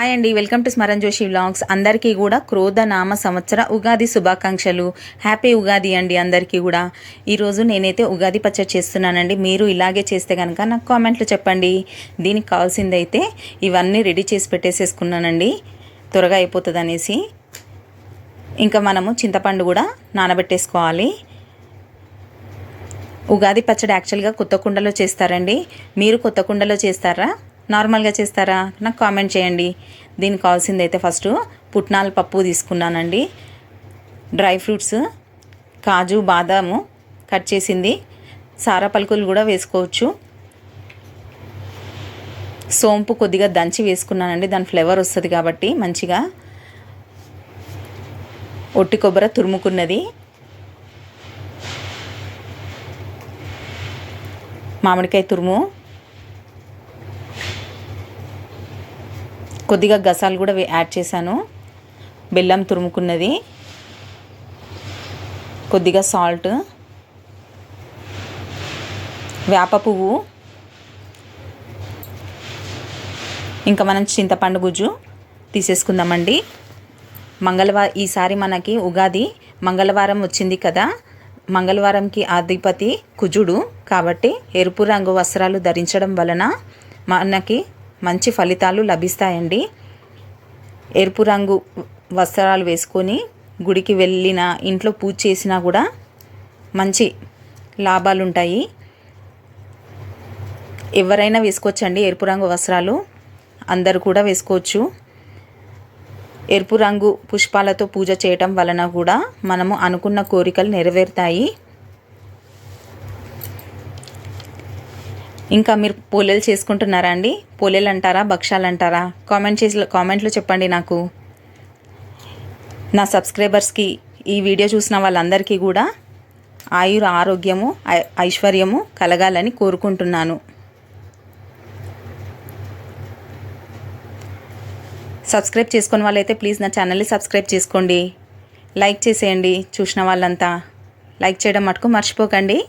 Hi అండి. Welcome to Smaran Joshi vlogs. అందరికీ కూడా క్రోధ నామ సంవత్సర ఉగాది శుభాకాంక్షలు. హ్యాపీ ఉగాది అండి అందరికీ కూడా. ఈరోజు నేనైతే ఉగాది పచ్చడి చేస్తున్నానండి. మీరు ఇలాగే చేస్తే కనుక నాకు కామెంట్లు చెప్పండి. దీనికి కావాల్సింది అయితే ఇవన్నీ రెడీ చేసి పెట్టేసేసుకున్నానండి. త్వరగా అయిపోతుంది అనేసి ఇంకా మనము చింతపండు కూడా నానబెట్టేసుకోవాలి. ఉగాది పచ్చడి యాక్చువల్గా కొత్త కుండలో చేస్తారండి. మీరు కొత్త కుండలో చేస్తారా? నార్మల్గా చేస్తారా? నాకు కామెంట్ చేయండి. దీనికి కావాల్సింది అయితే ఫస్ట్ పుట్నాల పప్పు తీసుకున్నానండి. డ్రై ఫ్రూట్స్ కాజు బాదాము కట్ చేసింది. సారా పలుకులు కూడా వేసుకోవచ్చు. సోంపు కొద్దిగా దంచి వేసుకున్నానండి. దాని ఫ్లేవర్ వస్తుంది కాబట్టి మంచిగా ఒట్టి కొబ్బరి తురుముకున్నది. మామిడికాయ తురుము కొద్దిగా గసాలు కూడా యాడ్ చేశాను. బెల్లం తురుముకున్నది. కొద్దిగా సాల్ట్. వేప పువ్వు. ఇంకా మనం చింతపండు గుజ్జు తీసేసుకుందామండి. మంగళవారం ఈసారి మనకి ఉగాది. మంగళవారం వచ్చింది కదా. మంగళవారంకి అధిపతి కుజుడు కాబట్టి ఎరుపు రంగు వస్త్రాలు ధరించడం వలన మనకి మంచి ఫలితాలు లభిస్తాయండి. ఎరుపు రంగు వస్త్రాలు వేసుకొని గుడికి వెళ్ళిన ఇంట్లో పూజ చేసినా కూడా మంచి లాభాలు ఉంటాయి ఎవరైనా వేసుకోవచ్చండి ఎరుపు రంగు వస్త్రాలు? అందరు కూడా వేసుకోవచ్చు. ఎరుపు రంగు పుష్పాలతో పూజ చేయటం వలన కూడా మనము అనుకున్న కోరికలు నెరవేరుతాయి. ఇంకా మీరు పోలేలు చేసుకుంటున్నారా అండి? పోలేలు అంటారా? భక్షాలు అంటారా? కామెంట్ చేసి కామెంట్లో చెప్పండి నాకు. నా సబ్స్క్రైబర్స్కి ఈ వీడియో చూసిన వాళ్ళందరికీ కూడా ఆయుర ఆరోగ్యము ఐ- ఐశ్వర్యము కలగాలని కోరుకుంటున్నాను. సబ్స్క్రైబ్ చేసుకున్న వాళ్ళైతే ప్లీజ్ నా ఛానల్ని సబ్స్క్రైబ్ చేసుకోండి. లైక్ చేసేయండి చూసిన వాళ్ళంతా. లైక్ చేయడం మటుకు మర్చిపోకండి.